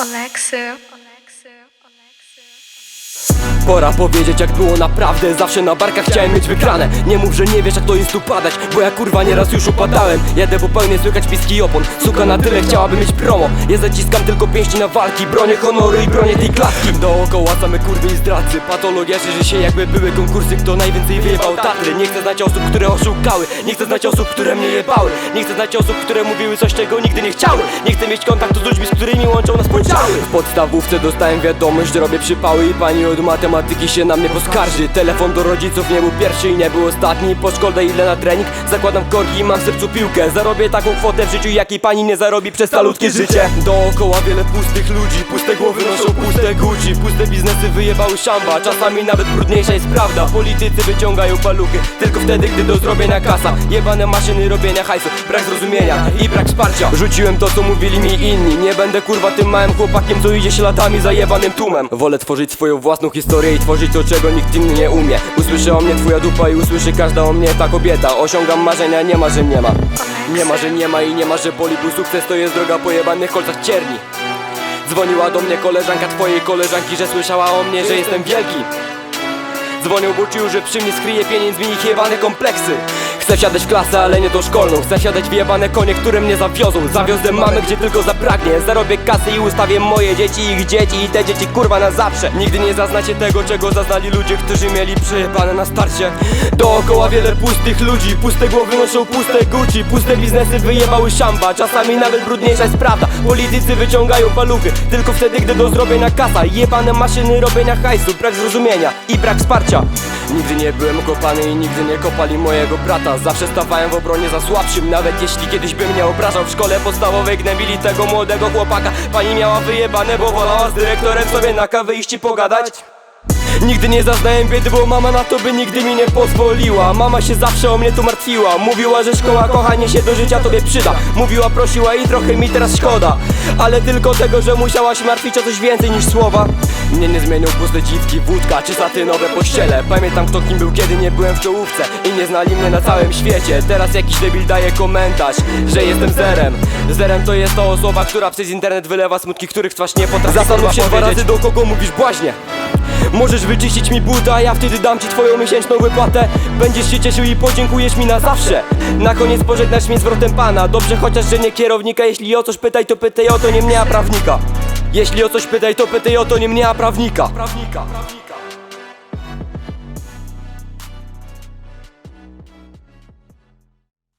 Alexa Pora powiedzieć jak było naprawdę Zawsze na barkach chciałem mieć wygrane. Nie mów, że nie wiesz jak to jest tu padać Bo ja kurwa nieraz już upadałem. Jadę po pełnej słychać piski opon. Suka na tyle chciałaby mieć promo. Ja zaciskam tylko pięści na walki. Bronię honoru i bronię tej klatki. Dookoła same kurwy i zdracy. Patologia szerzy się jakby były konkursy. Kto najwięcej wyjebał Tatry. Nie chcę znać osób, które oszukały. Nie chcę znać osób, które mnie jebały. Nie chcę znać osób, które mówiły coś, czego nigdy nie chciały. Nie chcę mieć kontaktu z ludźmi, z którymi łączą nas podziały. W podstawówce dostałem wiadomość, że robię przypały I pani od matematyki się na mnie poskarży. Telefon do rodziców nie był pierwszy i nie był ostatni. Po szkole ile na trening, zakładam korki i mam w sercu piłkę. Zarobię taką kwotę w życiu, jakiej pani nie zarobi przez calutkie życie. Dookoła wiele pustych ludzi, puste głowy noszą puste Gucci Puste biznesy wyjebały szamba, czasami nawet brudniejsza jest prawda. Politycy wyciągają paluchy, tylko wtedy gdy do zrobienia kasa. Jebane maszyny robienia hajsu, brak zrozumienia i brak wsparcia. Rzuciłem to co mówili mi inni, nie będę kurwa tym małym chłopakiem co idzie śladami za jebanym tłumem. Wolę tworzyć swoją własną historię i tworzyć to czego nikt inny nie umie. Usłyszy o mnie twoja dupa i usłyszy każda o mnie ta kobieta. Osiągam marzenia, nie ma, że nie ma. Nie ma, że nie ma i nie ma, że boli, bo sukces to jest droga po jebanych kolcach cierni. Dzwoniła do mnie koleżanka twojej koleżanki, że słyszała o mnie, że jestem wielki. Dzwonią, bo czuł, że przy mnie skryje pieniędzmi ich jebane kompleksy Chcę wsiadać w klasę, ale nie tą szkolną. Chcę wsiadać w jebane konie, które mnie zawiozą. Zawiozę mamy, gdzie tylko zapragnie. Zarobię kasę i ustawię moje dzieci, ich dzieci. I te dzieci kurwa na zawsze. Nigdy nie zaznacie tego, czego zaznali ludzie Którzy mieli przejebane na starcie. Dookoła wiele pustych ludzi. Puste głowy noszą puste Gucci Puste biznesy wyjebały szamba. Czasami nawet brudniejsza jest prawda. Politycy wyciągają paluchy Tylko wtedy, gdy do zrobienia kasa. Jebane maszyny robienia hajsu. Brak zrozumienia i brak wsparcia Nigdy nie byłem kopany i nigdy nie kopali mojego brata. Zawsze stawałem w obronie za słabszym Nawet jeśli kiedyś by mnie obrażał. W szkole podstawowej gnębili tego młodego chłopaka. Pani miała wyjebane, bo wolała z dyrektorem sobie na kawę iść i pogadać. Nigdy nie zaznałem biedy, bo mama na to by nigdy mi nie pozwoliła. Mama się zawsze o mnie tu martwiła Mówiła, że szkoła kochanie się do życia tobie przyda. Mówiła, prosiła i trochę mi teraz szkoda. Ale tylko tego, że musiała się martwić o coś więcej niż słowa Mnie nie zmienią puste dziwki, wódka czy satynowe pościele. Pamiętam kto kim był, kiedy nie byłem w czołówce I nie znali mnie na całym świecie. Teraz jakiś debil daje komentarz, że jestem zerem. Zerem to jest to osoba, która przez internet wylewa smutki, których twarz nie potrafi Zastanów się dwa razy do kogo mówisz błaźnie Możesz wyczyścić mi buta, a ja wtedy dam ci twoją miesięczną wypłatę. Będziesz się cieszył i podziękujesz mi na zawsze. Na koniec pożegnasz mnie zwrotem pana. Dobrze chociaż, że nie kierownika. Jeśli o coś pytaj, to pytaj o to nie mnie, a prawnika Jeśli o coś pytaj, to pytaj o to nie mnie, a prawnika. Prawnika,